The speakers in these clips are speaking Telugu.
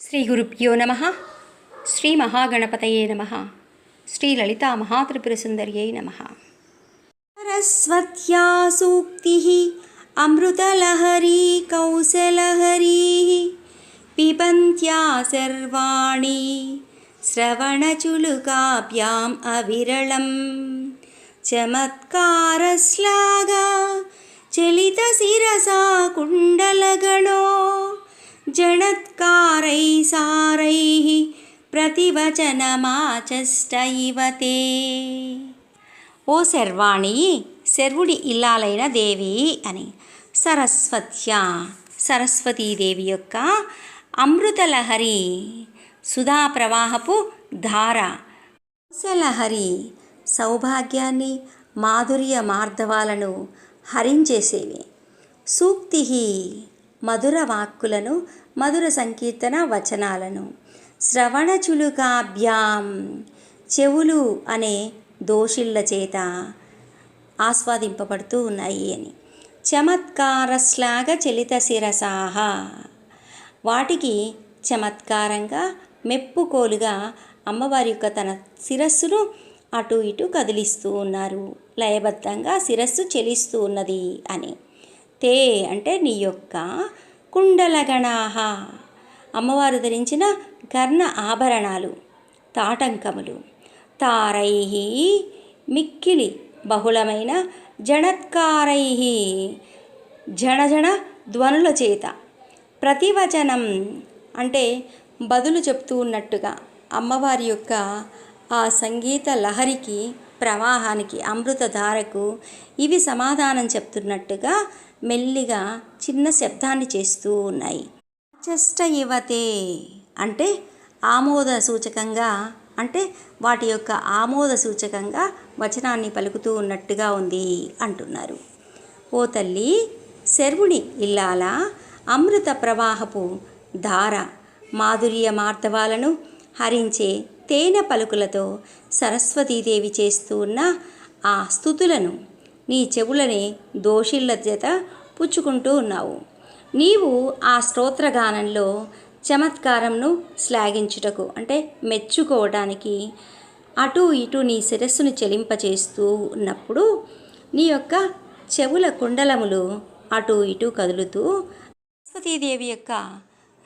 శ్రీ గురుభ్యో నమ. శ్రీ మహాగణపతయే నమ. శ్రీ లలితా మహాత్రిపురసుందర్యై నమ. సరస్వత్యా సూక్తి అమృతలహరీ కౌశలహరీ పిబంత్యా సర్వాణి శ్రవణచులుకాభ్యాం అవిరళం చమత్కారశ్లాగా చలిత శిరసా కుండలగణో జణత్కారై ప్రతివచనమాచష్టైవతే ప్రతివచనమాచష్ట ఓ శర్వాణి శర్వుడి ఇల్లాలైన దేవి అని సరస్వత్య సరస్వతీదేవి యొక్క అమృతలహరి సుధా ప్రవాహపు ధార. కుశలహరి సౌభాగ్యాన్ని మాధుర్య మార్ధవాలను హరించేసేవి. సూక్తి మధుర వాక్కులను మధుర సంకీర్తన వచనాలను. శ్రవణచులుకాభ్యాం చెవులు అనే దోషిళ్ళ చేత ఆస్వాదింపబడుతూ ఉన్నాయి అని. చమత్కారశ్లాఘ చలిత శిరసాహ. వాటికి చమత్కారంగా మెప్పుకోలుగా అమ్మవారి యొక్క తన శిరస్సును అటు ఇటు కదిలిస్తూ ఉన్నారు. లయబద్ధంగా శిరస్సు చెలిస్తూ ఉన్నది అని. తే అంటే నీ యొక్క కుండలగణాహ. అమ్మవారు ధరించిన కర్ణ ఆభరణాలు తాటంకములు. తారై మిక్కిలి బహుళమైన జణత్కారై జణజణ ధ్వనుల చేత. ప్రతివచనం అంటే బదులు చెప్తూ ఉన్నట్టుగా అమ్మవారి యొక్క ఆ సంగీత లహరికి ప్రవాహానికి అమృతధారకు ఇవి సమాధానం చెప్తున్నట్టుగా మెల్లిగా చిన్న శబ్దాన్ని చేస్తూ ఉన్నాయి. చెష్ట యువతే అంటే ఆమోద సూచకంగా అంటే వాటి యొక్క ఆమోద సూచకంగా వచనాన్ని పలుకుతూ ఉన్నట్టుగా ఉంది అంటున్నారు. ఓ తల్లి శర్వుని ఇల్లాల అమృత ప్రవాహపు ధార మాధుర్య మార్ధవాలను హరించే తేనె పలుకులతో సరస్వతీదేవి చేస్తూ ఉన్న ఆ స్థుతులను నీ చెవులని దోషిళ్ళ చేత పుచ్చుకుంటూ ఉన్నావు. నీవు ఆ స్తోత్రగానంలో చమత్కారంను శ్లాఘించుటకు అంటే మెచ్చుకోవడానికి అటు ఇటు నీ శిరస్సును చెలింపచేస్తూ ఉన్నప్పుడు నీ యొక్క చెవుల కుండలములు అటు ఇటు కదులుతూ సరస్వతీదేవి యొక్క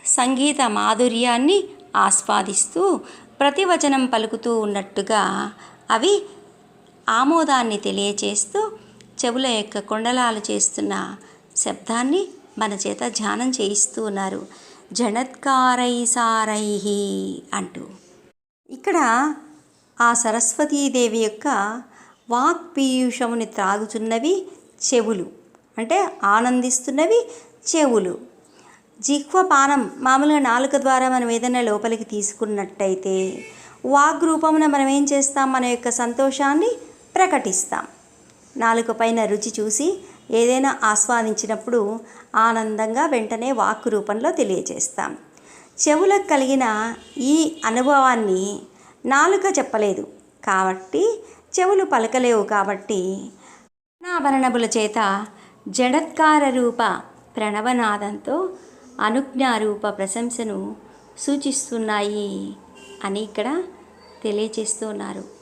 సంగీత మాధుర్యాన్ని ఆస్వాదిస్తూ ప్రతివచనం పలుకుతూ ఉన్నట్టుగా అవి ఆమోదాన్ని తెలియచేస్తూ చెవుల యొక్క కొండలాలు చేస్తున్న శబ్దాన్ని మన చేత ధ్యానం చేయిస్తూ ఉన్నారు. జనత్కారైసారైహి సారై అంటూ. ఇక్కడ ఆ సరస్వతీదేవి యొక్క వాక్ పీయూషముని త్రాగుచున్నవి చెవులు. అంటే ఆనందిస్తున్నవి చెవులు. జిహ్వపానం మామూలుగా నాలుక ద్వారా మనం ఏదైనా లోపలికి తీసుకున్నట్టయితే వాగ్ రూపమున మనం ఏం చేస్తాం? మన యొక్క సంతోషాన్ని ప్రకటిస్తాం. నాలుక పైన రుచి చూసి ఏదైనా ఆస్వాదించినప్పుడు ఆనందంగా వెంటనే వాక్ రూపంలో తెలియజేస్తాం. చెవులకు కలిగిన ఈ అనుభవాన్ని నాలుక చెప్పలేదు కాబట్టి చెవులు పలకలేవు కాబట్టి ఆభరణముల చేత జడత్కార రూప ప్రణవనాదంతో అనుజ్ఞారూప ప్రశంసను సూచిస్తున్నాయి అని ఇక్కడ తెలియచేస్తున్నారు